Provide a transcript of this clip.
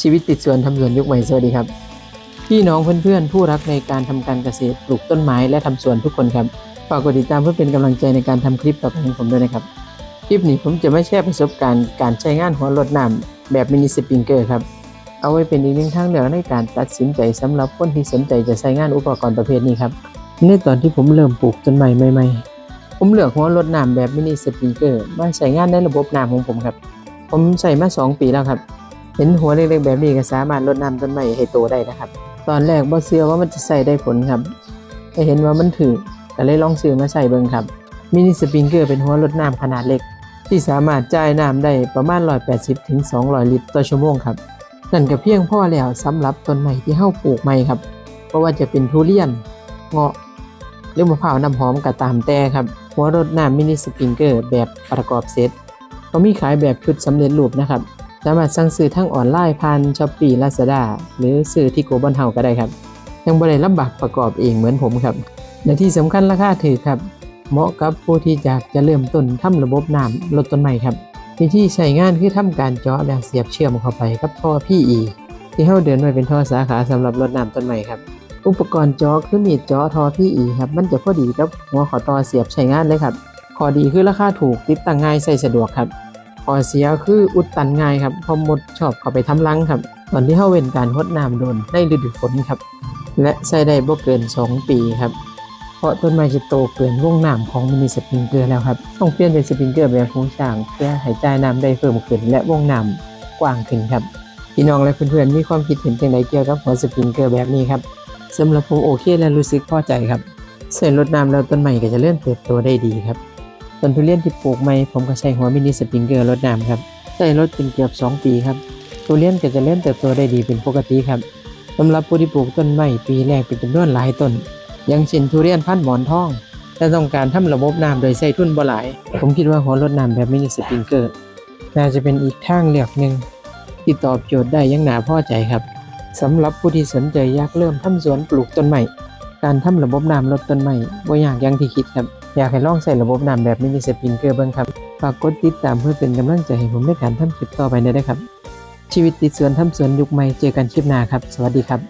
ชีวิตติดสวนทำสวนยุคใหม่สวัสดีครับ พี่น้องเพื่อนๆ ผู้รักในการทำการเกษตรปลูกต้นไม้และทำสวนทุกคนครับฝากกดติดตามเพื่อเป็นกำลังใจในการทำคลิปต่อไปของผมด้วยนะครับ คลิปนี้ผมจะไม่แชร์ประสบการณ์การใช้งานหัวรดน้ำแบบมินิสปริงเกอร์ครับเอาไว้เป็นอีกหนึ่งทางเลือกในการตัดสินใจสำหรับคนที่สนใจจะใช้งานอุปกรณ์ประเภทนี้ครับในตอนที่ผมเริ่มปลูกต้นไม้ใหม่ๆ ผมเลือกหัวรดน้ำแบบมินิสปริงเกอร์มาใช้งานในระบบน้ำของผมครับ ผมใส่มาสองปีแล้วครับ เห็นหัวเล็กๆแบบนี้ก็สามารถรดน้ำต้นไม้ให้โตได้นะครับ ตอนแรกบ่เชื่อว่ามันจะใส่ได้ผลครับแต่เห็นว่ามันถือก็เลยลองซื้อมาใส่เบิ่งครับมินิสปริงเกอร์เป็นหัวรดน้ำขนาดเล็ก ที่สามารถจ่ายน้ำได้ประมาณ 180ถึง200 ลิตรต่อชั่วโมงครับนั่นก็เพียงพอแล้วสำหรับต้นไม้ที่เฮาปลูกใหม่ครับเพราะว่าจะเป็นทุเรียนเงาะหรือมะพร้าวน้ำหอมก็ตามแต่ครับ หัวรดน้ำมินิสปริงเกอร์แบบประกอบเซตเขามีขายแบบชุดสำเร็จรูปนะครับ สามารถสั่งซื้อทั้งออนไลน์ผ่านช้อปปี้ลาซาด้าหรือซื้อที่โกบันเฮาก็ได้ครับ ยังบริลำบากประกอบเองเหมือนผมครับและที่สำคัญราคาถือครับ เหมาะกับผู้ที่อยากจะเริ่มต้นทำระบบน้ำลดต้นไม้ครับวิธีใช้งานคือทำการเจาะและเสียบเชื่อมเข้าไปกับท่อ PE ที่เฮาเดินไว้เป็นท่อสาขาสำหรับรดน้ำต้นไม้ครับ อุปกรณ์เจาะคือมีดเจาะท่อ PE ครับมันจะพอดีกับหัวขอต่อเสียบใช้งานเลยครับข้อดีคือราคาถูกติดตั้งง่ายใส่สะดวกครับ ข้อเสียคืออุดตันง่ายครับพอมดชอบเข้าไปทำรังครับ ตอนที่เฮาเว้นการรดน้ำโดนในฤดูฝนครับ และใช้ได้บ่เกิน 2 ปีครับ เพราะต้นไม้จะโตเกินวงน้ำของมินิสปริงเกอร์แล้วครับ ต้องเปลี่ยนเป็นสปริงเกอร์แบบหูช้าง เพื่อให้จ่ายน้ำได้เพิ่มขึ้น และวงน้ำกว้างขึ้นครับพี่น้องและเพื่อนๆมีความคิดเห็นจังไดเกี่ยวกับหัวสปริงเกอร์แบบนี้ครับสำหรับผมโอเคและรู้สึกพอใจครับใส่รดน้ำแล้วต้นไม้ก็จะเลื่อนเติบโตได้ดีครับ ต้นทุเรียนที่ปลูกใหม่ผมก็ใช้หัวมินิสปริงเกอร์รดน้ำครับใช้รดเป็นเกือบ 2 ปีครับทุเรียนก็จะเลื่อนเติบโตได้ดีเป็นปกติครับสำหรับผู้ที่ปลูกต้นไม้ปีแรกเป็นจำนวนหลายต้นอย่างเช่นทุเรียนพันธุ์หมอนทองแต่ต้องการทำระบบน้ำโดยใช้ทุนบ่หลาย ผมคิดว่าหัวรดน้ำแบบมินิสปริงเกอร์น่าจะเป็นอีกทางเลือกหนึ่งที่ตอบโจทย์ได้อยังหนาพอใจครับสำหรับผู้ที่สนใจอยากเริ่มทำสวนปลูกต้นไม้การทำระบบน้ำลดต้นไม้บ่ยากอย่างที่คิดครับ อยากให้ลองใส่ระบบน้ำแบบมินิสปริงเกอร์บ้างครับฝากกดติดตามเพื่อเป็นกำลังใจให้ผมในการทำคลิปต่อไปได้ด้ครับ ชีวิตติดสวนทำสวนยุคใหม่เจอกันคลิปหน้าครับ สวัสดีครับ